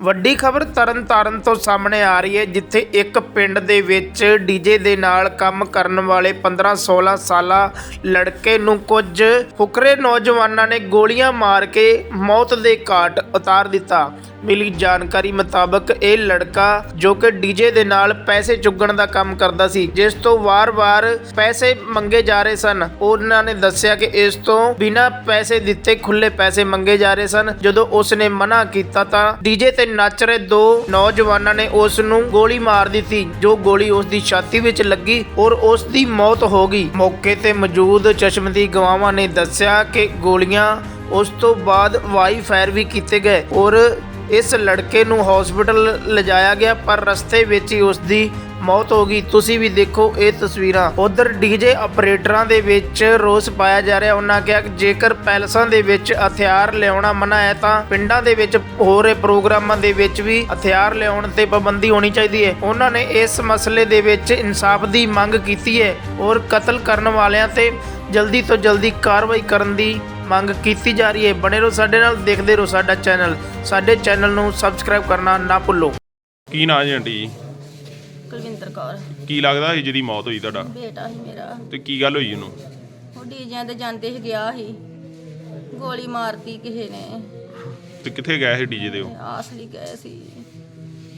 ਵੱਡੀ ਖਬਰ ਤਰਨਤਾਰਨ ਤੋਂ ਸਾਹਮਣੇ ਆ ਰਹੀ ਹੈ, ਜਿੱਥੇ ਇੱਕ ਪਿੰਡ ਦੇ ਵਿੱਚ ਡੀਜੇ ਦੇ ਨਾਲ ਕੰਮ ਕਰਨ ਵਾਲੇ 15-16 ਸਾਲਾ ਲੜਕੇ ਨੂੰ ਕੁਝ ਫੁਕਰੇ ਨੌਜਵਾਨਾਂ ਨੇ ਗੋਲੀਆਂ ਮਾਰ ਕੇ ਮੌਤ ਦੇ ਘਾਟ ਉਤਾਰ ਦਿੱਤਾ। ਮਿਲੀ ਜਾਣਕਾਰੀ ਮੁਤਾਬਕ ਇਹ ਲੜਕਾ ਜੋ ਕਿ ਡੀਜੇ ਦੇ ਨਾਲ ਪੈਸੇ ਚੁੱਗਣ ਦਾ ਕੰਮ ਕਰਦਾ ਸੀ, ਜਿਸ ਤੋਂ ਵਾਰ-ਵਾਰ ਪੈਸੇ ਮੰਗੇ ਜਾ ਰਹੇ ਸਨ। ਉਹਨਾਂ ਨੇ ਦੱਸਿਆ ਕਿ ਇਸ ਤੋਂ ਬਿਨਾਂ ਪੈਸੇ ਦਿੱਤੇ ਖੁੱਲੇ ਪੈਸੇ ਮੰਗੇ ਜਾ ਰਹੇ ਸਨ। ਜਦੋਂ ਉਸ ਨੇ ਮਨਾ ਕੀਤਾ ਤਾਂ ਡੀਜੇ ਤੇ ਨੱਚ ਰਹੇ ਦੋ ਨੌਜਵਾਨਾਂ ਨੇ ਉਸ ਨੂੰ ਗੋਲੀ ਮਾਰ ਦਿੱਤੀ, ਜੋ ਗੋਲੀ ਉਸ ਦੀ ਛਾਤੀ ਵਿੱਚ ਲੱਗੀ ਔਰ ਉਸ ਦੀ ਮੌਤ ਹੋ ਗਈ। ਮੌਕੇ ਤੇ ਮੌਜੂਦ ਚਸ਼ਮਦੀ ਗਵਾਹਾਂ ਨੇ ਦੱਸਿਆ ਕਿ ਗੋਲੀਆਂ ਉਸ ਤੋਂ ਬਾਅਦ ਵਾਈ ਫਾਇਰ ਵੀ ਕੀਤੇ ਗਏ ਔਰ ਇਸ ਲੜਕੇ ਨੂੰ ਹਸਪੀਟਲ ਲਿਜਾਇਆ ਗਿਆ, ਪਰ ਰਸਤੇ ਵਿੱਚ ਹੀ ਉਸ ਦੀ ਮੌਤ ਹੋ ਗਈ। ਤੁਸੀਂ ਵੀ ਦੇਖੋ ਇਹ ਤਸਵੀਰਾਂ। ਉਧਰ ਡੀਜੇ ਆਪਰੇਟਰਾਂ ਦੇ ਵਿੱਚ ਰੋਸ ਪਾਇਆ ਜਾ ਰਿਹਾ। ਉਹਨਾਂ ਕਿਹਾ ਕਿ ਜੇਕਰ ਪੈਲਸਾਂ ਦੇ ਵਿੱਚ ਹਥਿਆਰ ਲਿਆਉਣਾ ਮਨਾ ਹੈ, ਤਾਂ ਪਿੰਡਾਂ ਦੇ ਵਿੱਚ ਹੋ ਰਹੇ ਪ੍ਰੋਗਰਾਮਾਂ ਦੇ ਵਿੱਚ ਵੀ ਹਥਿਆਰ ਲਿਆਉਣ ਤੇ ਪਾਬੰਦੀ ਹੋਣੀ ਚਾਹੀਦੀ ਹੈ। ਉਹਨਾਂ ਨੇ ਇਸ ਮਸਲੇ ਦੇ ਵਿੱਚ ਇਨਸਾਫ ਦੀ ਮੰਗ ਕੀਤੀ ਹੈ ਔਰ ਕਤਲ ਕਰਨ ਵਾਲਿਆਂ ਤੇ ਜਲਦੀ ਤੋਂ ਜਲਦੀ ਕਾਰਵਾਈ ਕਰਨ ਦੀ ਮੰਗ ਕੀਤੀ ਜਾ ਰਹੀ ਹੈ। ਬਣੇ ਰਹੋ ਸਾਡੇ ਨਾਲ ਦੇਖਦੇ ਰਹੋ ਸਾਡਾ ਚੈਨਲ। ਸਾਡੇ ਚੈਨਲ ਨੂੰ ਸਬਸਕ੍ਰਾਈਬ ਕਰਨਾ ਨਾ ਭੁੱਲੋ। ਕੀ ਨਾਂ ਜੀ ਆਂਟੀ ਜੀ? ਕੁਲਵਿੰਦਰ ਕੌਰ। ਕੀ ਲੱਗਦਾ ਸੀ ਜਿਹਦੀ ਮੌਤ ਹੋਈ ਤੁਹਾਡਾ? ਬੇਟਾ ਸੀ ਮੇਰਾ। ਤੇ ਕੀ ਗੱਲ ਹੋਈ ਉਹਨੂੰ? ਉਹ ਡੀਜਿਆਂ ਤੇ ਜਾਂਦੇ ਸੀ ਗਿਆ ਸੀ। ਗੋਲੀ ਮਾਰਤੀ ਕਿਸੇ ਨੇ। ਤੇ ਕਿੱਥੇ ਗਿਆ ਸੀ ਡੀਜੇ ਦੇ ਉਹ? ਆਸ ਲਈ ਗਏ ਸੀ।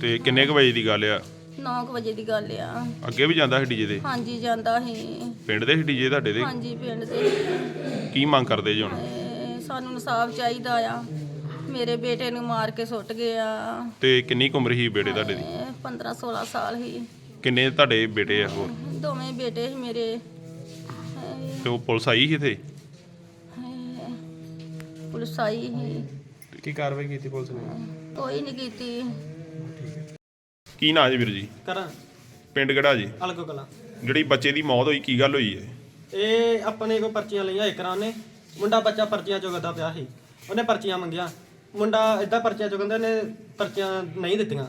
ਤੇ ਕਿੰਨੇ ਕੁ ਵਜੇ ਦੀ ਗੱਲ ਆ? 9 ਵਜੇ ਦੀ ਗੱਲ ਆ। ਅੱਗੇ ਵੀ ਜਾਂਦਾ ਸੀ ਡੀਜੇ ਦੇ ਹਾਂਜੀ ਜਾਂਦਾ ਸੀ। ਪਿੰਡ ਦੇ ਸੀ ਡੀਜੇ ਤੁਹਾਡੇ ਦੇ? ਹਾਂਜੀ ਪਿੰਡ ਦੇ ਕੀ ਮੰਗ ਕਰਦੇ ਜੀ ਹੁਣ? ਤੇ ਸਾਨੂੰ ਇਨਸਾਫ ਚਾਹੀਦਾ ਆ। ਮੇਰੇ ਬੇਟੇ ਨੂੰ ਮਾਰ ਕੇ ਸੁੱਟ ਗਿਆ ਤੇ ਕਿੰਨੀ ਕੁ ਉਮਰ ਸੀ ਬੇਟੇ ਤੁਹਾਡੇ ਦੀ? 15 16 ਸਾਲ ਹੀ ਕਿੰਨੇ ਤੁਹਾਡੇ ਬੇਟੇ ਆ ਹੋਰ? ਦੋਵੇਂ ਬੇਟੇ ਸੀ ਮੇਰੇ। ਤੇ ਉਹ ਪੁਲਿਸ ਆਈ ਸੀ ਇੱਥੇ? ਹਾਏ, ਪੁਲਿਸ ਆਈ ਸੀ। ਕੀ ਕਾਰਵਾਈ ਕੀਤੀ ਪੁਲਿਸ ਨੇ? ਕੋਈ ਨਹੀਂ ਕੀਤੀ। ਕੀ ਨਾਂ ਜੀ ਵੀਰ ਜੀ? ਕਰਾਂ। ਪਿੰਡ ਕਿਹੜਾ ਜੀ? ਅਲਗੋ ਕਲਾ। ਜਿਹੜੀ ਬੱਚੇ ਦੀ ਮੌਤ ਹੋਈ ਕੀ ਗੱਲ ਹੋਈ ਹੈ? ਇਹ ਆਪਣੇ ਕੋ ਪਰਚੀਆਂ ਲਈਆਂ ਇਕਰਾਂ ਨੇ। ਮੁੰਡਾ ਬੱਚਾ ਪਰਚੀਆਂ ਚੁਗਦਾ ਪਿਆ ਸੀ। ਉਹਨੇ ਪਰਚੀਆਂ ਮੰਗੀਆਂ। ਮੁੰਡਾ ਇਦਾਂ ਪਰਚੀਆਂ ਚੁਗੰਦਾ ਨੇ ਪਰਚੀਆਂ ਨਹੀਂ ਦਿੱਤੀਆਂ।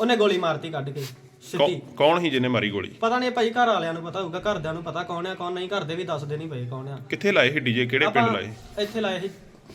ਉਹਨੇ ਗੋਲੀ ਮਾਰਤੀ ਕੱਢ ਕੇ ਸਿੱਧੀ। ਕੌ- ਕੌਣ ਸੀ ਜਿਹਨੇ ਮਾਰੀ ਗੋਲੀ? ਪਤਾ ਨਹੀਂ ਭਾਈ ਘਰ ਵਾਲਿਆਂ ਨੂੰ ਪਤਾ ਹੋਊਗਾ ਘਰਦਿਆਂ ਨੂੰ ਪਤਾ ਕੌਣ ਆ ਕੌਣ ਨਹੀਂ ਘਰ ਦੇ ਵੀ ਦੱਸਦੇ ਨਹੀਂ ਪਏ ਕੌਣ ਆ। ਕਿੱਥੇ ਲਾਏ ਸੀ ਡੀਜੇ? ਕਿਹੜੇ ਪਿੰਡ ਲਾਏ ਇੱਥੇ ਲਾਏ ਸੀ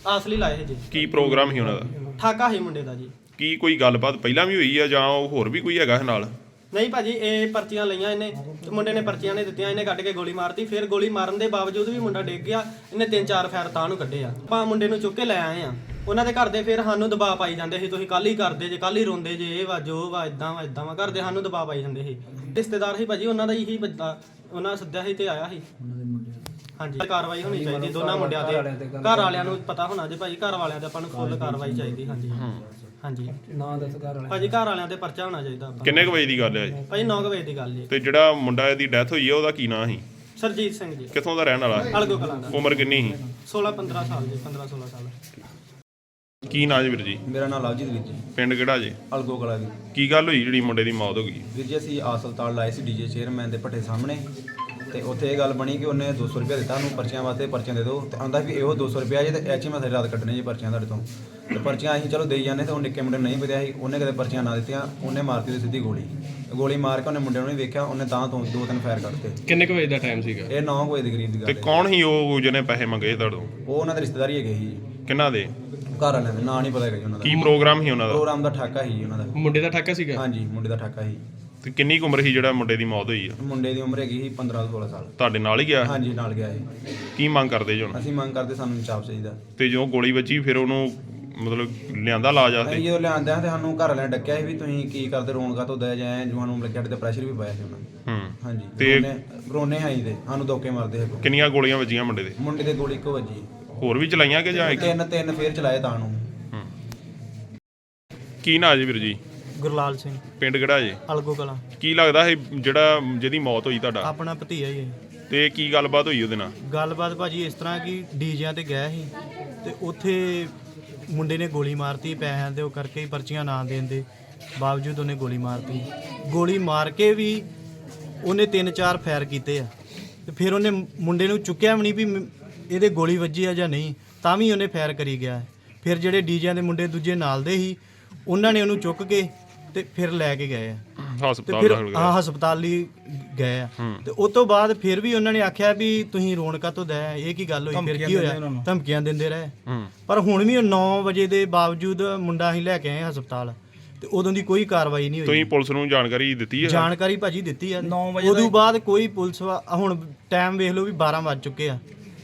ਆਸਲੀ ਲਾਏ ਸੀ ਜੀ। ਕੀ ਪ੍ਰੋਗਰਾਮ ਸੀ ਉਹਨਾਂ ਦਾ? ਠਾਕਾ ਸੀ ਮੁੰਡੇ ਦਾ ਜੀ। ਕੀ ਕੋਈ ਗੱਲਬਾਤ ਪਹਿਲਾਂ ਵੀ ਹੋਈ ਆ ਜਾਂ ਉਹ ਹੋਰ ਵੀ ਕੋਈ ਹੈਗਾ ਇਹ ਨਾਲ? ਨਹੀਂ ਭਾਜੀ ਇਹ ਪਰਚੀਆਂ ਲਈਆਂ ਇਹਨੇ ਤੇ ਮੁੰਡੇ ਨੇ ਪਰਚੀਆਂ ਨੇ ਦਿੱਤੀਆਂ ਇਹਨੇ ਕੱਢ ਕੇ ਗੋਲੀ ਮਾਰਤੀ। ਫਿਰ ਗੋਲੀ ਮਾਰਨ ਦੇ ਬਾਵਜੂਦ ਵੀ ਮੁੰਡਾ ਡਿੱਗ ਗਿਆ ਇਹਨੇ ਤਿੰਨ ਚਾਰ ਫੈਰ ਤਾਂ ਨੂੰ ਕੱਢੇ ਆ। ਆਪਾਂ ਮੁੰਡੇ ਨੂੰ ਚੁੱਕ ਕੇ ਲੈ ਆਏ ਆ। ਉਹਨਾਂ ਦੇ ਘਰ ਦੇ ਫਿਰ ਸਾਨੂੰ ਦਬਾਅ ਪਾਈ ਜਾਂਦੇ ਸੀ ਤੁਸੀਂ ਕੱਲ ਹੀ ਕਰਦੇ ਜੇ ਕੱਲ ਹੀ ਰੋਂਦੇ ਜੇ ਇਹ ਵਾ ਜੋ ਵਾ ਇਦਾਂ ਵਾ ਇਦਾਂ ਵਾ। ਘਰ ਦੇ ਸਾਨੂੰ ਦਬਾਅ ਪਾਈ ਜਾਂਦੇ ਸੀ। ਰਿਸ਼ਤੇਦਾਰ ਸੀ ਭਾਜੀ ਉਹਨਾਂ ਦਾ ਹੀ ਬੰਦਾ ਉਹਨਾਂ ਸੱਦਿਆ ਸੀ ਤੇ ਆਇਆ ਸੀ। ਹਾਂਜੀ ਕਾਰਵਾਈ ਹੋਣੀ ਚਾਹੀਦੀ ਦੋਨਾਂ ਮੁੰਡਿਆਂ ਤੇ ਘਰ ਵਾਲਿਆਂ ਨੂੰ ਪਤਾ ਹੋਣਾ ਜੇ ਭਾਜੀ ਘਰ ਵਾਲਿਆਂ ਤੇ ਆਪਾਂ ਨੂੰ ਫੁੱਲ ਕਾਰਵਾਈ ਚਾਹੀਦੀ ਹਾਂਜੀ। ਹਾਂਜੀ। ਨਾ ਦੱਸ ਘਰ ਵਾਲਿਆਂ ਭਾਜੀ ਘਰ ਵਾਲਿਆਂ ਤੇ ਪਰਚਾ ਹੋਣਾ ਚਾਹੀਦਾ ਆਪਾਂ। ਕਿੰਨੇ ਕੁ ਵਜੇ ਦੀ ਗੱਲ ਹੈ ਜੀ ਭਾਜੀ 9 ਵਜੇ ਦੀ ਗੱਲ ਜੀ ਤੇ ਜਿਹੜਾ ਮੁੰਡਾ ਦੀ ਡੈਥ ਹੋਈ ਹੈ ਉਹਦਾ ਕੀ ਨਾਂ ਸੀ? ਸਰਜੀਤ ਸਿੰਘ ਜੀ। ਕਿੱਥੋਂ ਦਾ ਰਹਿਣ ਵਾਲਾ ਹੈ? ਅਲਗੋ ਕਲਾਂ ਦਾ। ਉਮਰ ਕਿੰਨੀ ਸੀ? 16 15 ਸਾਲ ਜੀ 15 16 ਸਾਲ। ਕੀ ਨਾਂ ਜੀ ਵੀਰ ਜੀ? ਮੇਰਾ ਨਾਮ ਲਵਜੀਤ ਵੀਰ ਜੀ। ਪਿੰਡ ਕਿਹੜਾ ਜੀ? ਅਲਗੋ ਕਲਾ ਦੀ ਕੀ ਗੱਲ ਹੋਈ ਜਿਹੜੀ ਮੁੰਡੇ ਦੀ ਮੌਤ ਹੋ ਗਈ? ਵੀਰ ਜੀ ਅਸੀਂ ਆਸਲਤਾਲ ਲਾਏ ਸੀ ਡੀਜੇ ਚੇਅਰਮੈਨ ਦੇ ਭੱਠੇ ਸਾਹਮਣੇ। ਤੇ ਉੱਥੇ ਇਹ ਗੱਲ ਬਣੀ ਕਿ ਉਹਨੇ 200 ਰੁਪਏ ਦਿੱਤਾ ਨੂੰ ਪਰਚੀਆਂ ਵਾਸਤੇ ਪਰਚੀਆਂ ਦੇ ਦਿਓ। ਤੇ ਆਂਦਾ ਵੀ ਇਹੋ 200 ਰੁਪਏ ਜੇ ਤੇ ਐਚ ਮੈਂ ਸਾਰੀ ਰਾਤ ਕੱਢਣੀ ਜੀ ਪਰਚੀਆਂ ਤੁਹਾਡੇ ਤੋਂ। ਤੇ ਪਰਚੀਆਂ ਅਸੀਂ ਚਲੋ ਦੇਈ ਜਾਂਦੇ ਤੇ ਉਹ ਨਿੱਕੇ ਮੁੰਡੇ ਨੂੰ ਨਹੀਂ ਪਤਾ ਸੀ ਉਹਨੇ ਕਦੇ ਪਰਚੀਆਂ ਨਾ ਦਿੱਤੀਆਂ ਉਹਨੇ ਮਾਰਤੀ ਉਹਦੀ ਸਿੱਧੀ ਗੋਲੀ। ਗੋਲੀ ਮਾਰ ਕੇ ਉਹਨੇ ਮੁੰਡੇ ਨੂੰ ਨਹੀਂ ਵੇਖਿਆ ਉਹਨੇ ਤਾਂ ਤੋਂ ਦੋ ਤਿੰਨ ਫਾਇਰ ਕੱਢਤੇ। ਕਿੰਨੇ ਕੁ ਵਜੇ ਦਾ ਟਾਈਮ ਸੀਗਾ? ਇਹ 9 ਵਜੇ ਦੇ ਕਰੀਬ ਦੀ ਤੇ ਗੱਲ ਹੈ। ਕੌਣ ਸੀ ਉਹ ਜਿਹਨੇ ਪੈਸੇ ਮੰਗੇ ਤੁਹਾਡੇ ਤੋਂ? ਉਹ ਉਹਨਾਂ ਦੇ ਰਿਸ਼ਤੇਦਾਰੀ ਹੈਗੇ ਸੀ। ਜੀ। ਕਿਹਨਾਂ ਦੇ? ਘਰ ਵਾਲਿਆਂ ਦੇ ਨਾਂ ਨਹੀਂ ਪਤਾ ਹੈਗਾ ਜੀ ਉਹਨਾਂ ਦਾ। ਕੀ ਪ੍ਰੋਗਰਾਮ ਸੀ ਉਹਨਾਂ ਦਾ? ਪ੍ਰੋਗਰਾਮ ਦਾ ਠਾਕਾ ਸੀ ਜੀ ਉਹਨਾਂ ਦਾ। ਮੁੰਡੇ ਦਾ ਠਾਕਾ ਸੀਗਾ? ਹਾਂਜੀ ਮੁੰਡੇ ਦਾ ਠਾਕਾ ਸੀ। ਤੇ ਕਿੰਨੀ ਕੁ ਉਮਰ ਸੀ ਜਿਹੜਾ ਮੁੰਡੇ ਦੀ ਮੌਤ ਹੋਈ ਆ? ਮੁੰਡੇ ਦੀ ਉਮਰ ਹੈਗੀ ਸੀ 15 16 ਸਾਲ। ਤੁਹਾਡੇ ਨਾਲ ਹੀ ਗਿਆ? ਹਾਂਜੀ ਨਾਲ ਗਿਆ ਸੀ। ਕੀ ਮੰਗ ਕਰਦੇ ਜੀ ਹੁਣ? ਅਸੀਂ ਮੰਗ ਕਰਦੇ ਸਾਨੂੰ ਇਨਸਾਫ ਚਾਹੀਦਾ। ਤੇ ਜਦੋਂ ਗੋਲੀ ਵੱਜੀ ਫਿਰ ਉਹਨੂੰ ਮਤਲਬ ਲਿਆਂਦਾ ਲਾਜ ਅਸੀਂ ਆਸਤੇ ਜਦੋਂ ਲਿਆਂਦੇ ਆ ਤੇ ਸਾਨੂੰ ਘਰ ਵਾਲਿਆਂ ਨੇ ਡੱਕਿਆ ਸੀ ਵੀ ਤੁਸੀਂ ਕੀ ਕਰਦੇ ਰੋਣ ਕਾ ਤੋਂ ਦਇਆ ਜਾਏ ਜੋ ਸਾਨੂੰ ਮਤਲਬ ਕਿ ਸਾਡੇ ਤੇ ਪ੍ਰੈਸ਼ਰ ਵੀ ਪਾਇਆ ਸੀ ਉਹਨਾਂ ਨੇ। ਹੂੰ। ਹਾਂਜੀ ਤੇ- ਰੋਨੇ ਰੋਨੇ ਆਈ ਤੇ ਸਾਨੂੰ ਧੋਕੇ ਮਾਰਦੇ ਸੀ ਕਿੰਨੀਆਂ ਗੋਲੀਆਂ ਵੱਜੀਆਂ ਮੁੰਡੇ ਦੇ? ਮੁੰਡੇ ਦੇ ਗੋਲੀ ਇੱਕੋ ਵੱਜੀ। ਹੋਰ ਵੀ ਚਲਾਈਆਂ ਕਿ ਜਾਂ ਇੱਕ? ਤਿੰਨ ਤਿੰਨ ਫੇਰ ਚਲਾਏ ਤਾਂ ਨੂੰ। ਹੂੰ। ਕੀ ਨਾਂ ਜੀ ਵੀਰ ਜੀ? ਗੁਰਲਾਲ ਸਿੰਘ। ਪਿੰਡ ਕਿਹੜਾ ਜੀ? ਅਲਗੋ ਕਲਾਂ। ਕੀ ਲੱਗਦਾ ਇਹ ਜਿਹੜਾ ਜਿਹਦੀ ਮੌਤ ਹੋਈ ਤੁਹਾਡਾ? ਆਪਣਾ ਭਤੀਆ ਹੀ ਹੈ ਤੇ ਕੀ ਗੱਲਬਾਤ ਹੋਈ ਉਹਦੇ ਨਾਲ? ਗੱਲਬਾਤ ਭਾਜੀ ਇਸ ਤਰ੍ਹਾਂ ਕਿ ਡੀਜਿਆਂ ਤੇ ਗਿਆ ਸੀ ਤੇ ਉੱਥੇ ਮੁੰਡੇ ਨੇ ਗੋਲੀ ਮਾਰਤੀ ਪੈਸਿਆਂ ਦੇ ਉਹ ਕਰਕੇ ਹੀ ਪਰਚੀਆਂ ਨਾ ਦੇਣ ਦੇ ਬਾਵਜੂਦ ਉਹਨੇ ਗੋਲੀ ਮਾਰਤੀ। ਗੋਲੀ ਮਾਰ ਕੇ ਵੀ ਉਹਨੇ ਤਿੰਨ ਚਾਰ ਫਾਇਰ ਕੀਤੇ ਆ। ਤੇ ਫਿਰ ਉਹਨੇ ਮੁੰਡੇ ਨੂੰ ਚੁੱਕਿਆ ਵੀ ਨਹੀਂ ਵੀ ਮ- ਇਹਦੇ ਗੋਲੀ ਵੱਜੀ ਆ ਜਾਂ ਨਹੀਂ ਤਾਂ ਵੀ ਉਹਨੇ ਫਾਇਰ ਕਰੀ ਗਿਆ। ਫਿਰ ਜਿਹੜੇ ਡੀਜਿਆਂ ਦੇ ਮੁੰਡੇ ਦੂਜੇ ਨਾਲ ਦੇ ਸੀ ਉਹਨਾਂ ਨੇ ਉਹਨੂੰ ਚੁੱਕ ਕੇ ਤੇ ਫਿਰ ਲੈ ਕੇ ਗਏ ਆ। ਤੇ ਹਸਪਤਾਲ ਫਿਰ ਦਾਖਲ ਕਰਾਇਆ। ਹਾਂ ਹਸਪਤਾਲ ਲਈ ਗਏ ਆ। ਤੇ ਉਸ ਤੋਂ ਬਾਅਦ ਫਿਰ ਵੀ ਉਹਨਾਂ ਨੇ ਆਖਿਆ ਵੀ ਤੁਸੀਂ ਰੋਣਕਾ ਤੋਂ ਦਇਆ ਇਹ ਕੀ ਗੱਲ ਹੋਈ? ਫਿਰ ਕੀ ਹੋਇਆ? ਧਮਕੀਆਂ ਦਿੰਦੇ ਰਹੇ। ਹੂੰ। ਪਰ ਹੁਣ ਵੀ 9 ਵਜੇ ਦੇ ਬਾਵਜੂਦ ਮੁੰਡਾ ਅਸੀਂ ਲੈ ਕੇ ਆਏ ਹਸਪਤਾਲ। ਤੇ ਉਦੋਂ ਦੀ ਕੋਈ ਕਾਰਵਾਈ ਨਹੀਂ ਹੋਈ। ਤੁਸੀਂ ਪੁਲਿਸ ਨੂੰ ਜਾਣਕਾਰੀ ਦਿੱਤੀ ਹੈ? ਜਾਣਕਾਰੀ ਭਾਜੀ ਦਿੱਤੀ ਆ। 9 ਵਜੇ ਉਦੋਂ ਬਾਅਦ ਕੋਈ ਪੁਲਿਸ ਵਾ- ਹੁਣ ਟਾਈਮ ਵੇਖ ਲਓ ਵੀ 12 ਵੱਜ ਚੁੱਕੇ ਆ।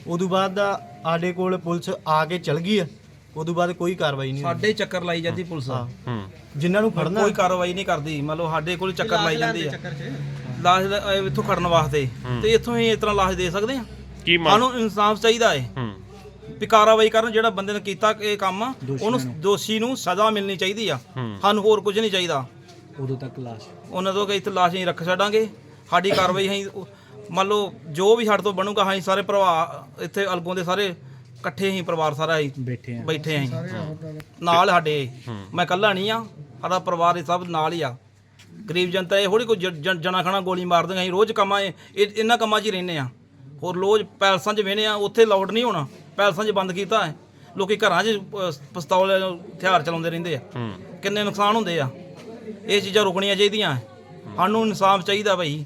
ਉਦੋਂ ਬਾਅਦ ਦਾ ਸਾਡੇ ਕੋਲ ਪੁਲਿਸ ਆ ਕੇ ਚਲ ਗਈ ਆ। ਉਦੋਂ ਬਾਅਦ ਕੋਈ ਕਾਰਵਾਈ ਨਹੀਂ ਸਾਡੇ ਚੱਕਰ ਲਾਈ ਜਾਂਦੀ ਪੁਲਿਸ। ਹਾਂ। ਹੂੰ ਜਿਨ੍ਹਾਂ ਨੂੰ ਫੜਨਾ ਕੋਈ ਕਾਰਵਾਈ ਨਹੀਂ ਕਰਦੀ। ਮੰਨ ਲਓ ਸਾਡੇ ਕੋਲ ਚੱਕਰ ਲਾਈ ਜਾਂਦੀ ਆ। ਲਾਸ਼ ਦਾ- ਇੱਥੋਂ ਖੜਨ ਵਾਸਤੇ। ਤੇ ਇੱਥੋਂ ਹੀ ਇਸ ਤਰ੍ਹਾਂ ਲਾਸ਼ ਦੇ ਸਕਦੇ ਆ। ਕੀ ਮੰਗ? ਸਾਨੂੰ ਇਨਸਾਫ ਚਾਹੀਦਾ ਏ। ਹੂੰ। ਵੀ ਕਾਰਵਾਈ ਕਰਨ ਜਿਹੜਾ ਬੰਦੇ ਨੇ ਕੀਤਾ ਇਹ ਕੰਮ ਉਹਨੂੰ ਦੋਸ਼ੀ ਨੂੰ ਸਜ਼ਾ ਮਿਲਣੀ ਚਾਹੀਦੀ ਆ। ਹੂੰ। ਸਾਨੂੰ ਹੋਰ ਕੁਝ ਨਹੀਂ ਚਾਹੀਦਾ। ਉਦੋਂ ਤੱਕ ਲਾਸ਼। ਉਹਨਾਂ ਤੋਂ ਕਿ ਇੱਥੇ ਲਾਸ਼ ਨਹੀਂ ਰੱਖ ਛੱਡਾਂਗੇ। ਸਾਡੀ ਕਾਰਵਾਈ ਉਹ- ਮੰਨ ਲਓ ਜੋ ਵੀ ਸਾਡੇ ਤੋਂ ਬਣੂਗਾ ਅਸੀਂ ਸਾਰੇ ਭਰਾ ਇੱਥੇ ਅਲਗੋਂ ਦੇ ਸਾਰੇ ਇਕੱਠੇ ਹੀ ਪਰਿਵਾਰ ਸਾਰਾ ਹੀ ਬੈਠੇ ਆ। ਬੈਠੇ ਆਂ ਨਾਲ ਸਾਡੇ। ਮੈਂ ਇਕੱਲਾ ਨਹੀਂ ਆ ਸਾਡਾ ਪਰਿਵਾਰ ਇਹ ਸਭ ਨਾਲ ਹੀ ਆ। ਗਰੀਬ ਜਨਤਾ ਇਹ ਥੋੜੀ ਕੋਈ ਜ- ਜ- ਜਣਾ ਖਣਾ ਗੋਲੀ ਮਾਰ ਦਿੰਦੇ ਅਸੀਂ ਰੋਜ਼ ਕੰਮਾਂ ਇਹ ਇਹਨਾਂ ਕੰਮਾਂ 'ਚ ਹੀ ਰਹਿੰਦੇ ਆ। ਹੋਰ ਰੋਜ਼ ਪੈਲਸਾਂ 'ਚ ਵੇਨੇ ਆ ਉੱਥੇ ਲਾਊਡ ਨਹੀਂ ਹੋਣਾ। ਪੈਲਸਾਂ 'ਚ ਬੰਦ ਕੀਤਾ ਹੈ। ਲੋਕੀ ਘਰਾਂ 'ਚ ਅਹ, ਪਿਸਤੌਲ ਹਥਿਆਰ ਚਲਾਉਂਦੇ ਰਹਿੰਦੇ ਆ। ਕਿੰਨੇ ਨੁਕਸਾਨ ਹੁੰਦੇ ਆ। ਇਹ ਚੀਜ਼ਾਂ ਰੁਕਣੀਆਂ ਚਾਹੀਦੀਆਂ। ਸਾਨੂੰ ਇਨਸਾਫ ਚਾਹੀਦਾ ਭਾਈ